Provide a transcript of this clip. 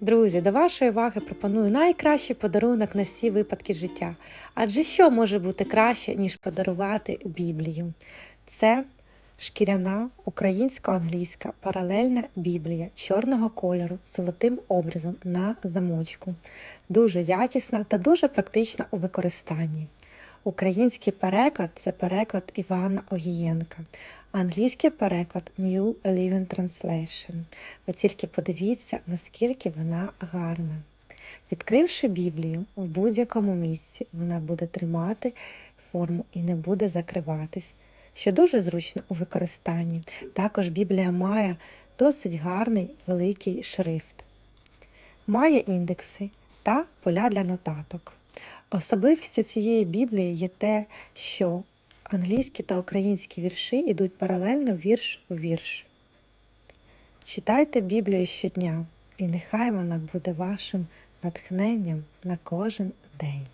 Друзі, до вашої уваги пропоную найкращий подарунок на всі випадки життя. Адже що може бути краще, ніж подарувати Біблію? Це шкіряна українсько-англійська паралельна Біблія чорного кольору з золотим образом на замочку. Дуже якісна та дуже практична у використанні. Український переклад це переклад Івана Огієнка, англійський переклад New Living Translation. Ви тільки подивіться, наскільки вона гарна. Відкривши Біблію в будь-якому місці, вона буде тримати форму і не буде закриватись, що дуже зручно у використанні. Також Біблія має досить гарний великий шрифт, має індекси та поля для нотаток. Особливістю цієї Біблії є те, що англійські та українські вірші йдуть паралельно вірш у вірш. Читайте Біблію щодня, і нехай вона буде вашим натхненням на кожен день.